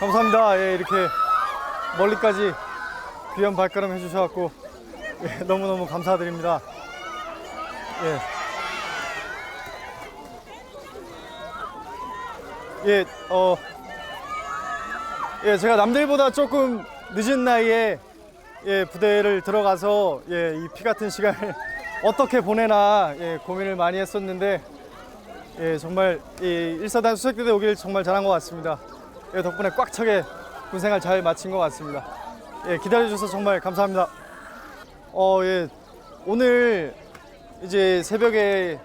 감사합니다. 예, 이렇게 멀리까지 귀한 발걸음 해주셔갖고 예, 너무너무 감사드립니다. 예. 예, 어, 예, 제가 남들보다 조금 늦은 나이에 예, 부대를 들어가서 예, 이 피 같은 시간을 어떻게 보내나 예, 고민을 많이 했었는데 예, 정말 이 일사단 수색대대 오길 정말 잘한 것 같습니다. 예, 덕분에 꽉 차게 군생활 잘 마친 것 같습니다. 예, 기다려주셔서 정말 감사합니다. 어, 예, 오늘 이제 새벽에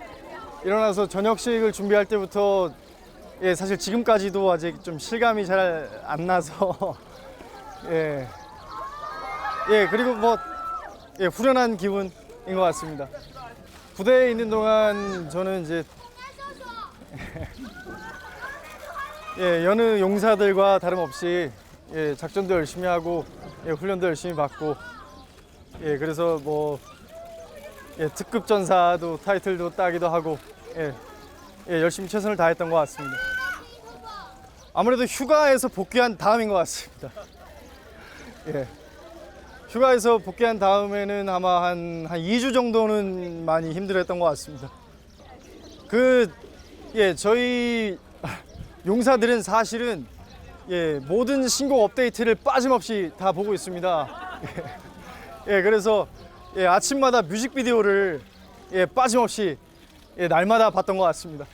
일어나서 저녁식을 준비할 때부터 예, 사실 지금까지도 아직 좀 실감이 잘 안 나서 예, 예, 그리고 뭐 예, 후련한 기분인 것 같습니다. 부대에 있는 동안 저는 이제 예, 여느 용사들과 다름없이 예, 작전도 열심히 하고 예, 훈련도 열심히 받고 예, 그래서 뭐 예, 특급 전사도 타이틀도 따기도 하고 예, 예, 열심히 최선을 다했던 것 같습니다. 아무래도 휴가에서 복귀한 다음인 것 같습니다. 예. 휴가에서 복귀한 다음에는 아마 한, 한 2주 정도는 많이 힘들었던 것 같습니다. 그, 예, 저희 용사들은 사실은 예, 모든 신곡 업데이트를 빠짐없이 다 보고 있습니다. 예, 예, 그래서 예, 아침마다 뮤직비디오를 예, 빠짐없이 예, 날마다 봤던 것 같습니다.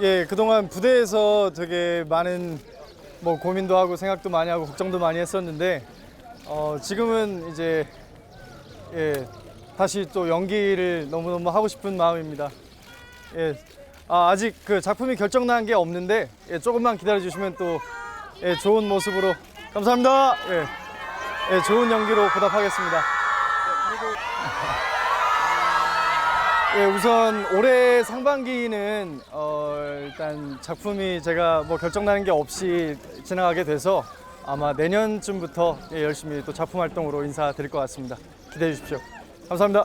예, 그동안 부대에서 되게 많은 뭐 고민도 하고 생각도 많이 하고 걱정도 많이 했었는데 어, 지금은 이제 예, 다시 또 연기를 너무너무 하고 싶은 마음입니다. 예, 아, 아 직 그 작품이 결정난 게 없는데 예, 조금만 기다려 주시면 또 예, 좋은 모습으로 감사합니다. 예, 예, 좋은 연기로 보답하겠습니다. 예, 우선 올해 상반기는 어, 일단 작품이 제가 뭐 결정나는 게 없이 지나가게 돼서 아마 내년쯤부터 예, 열심히 또 작품 활동으로 인사드릴 것 같습니다. 기대해 주십시오. 감사합니다.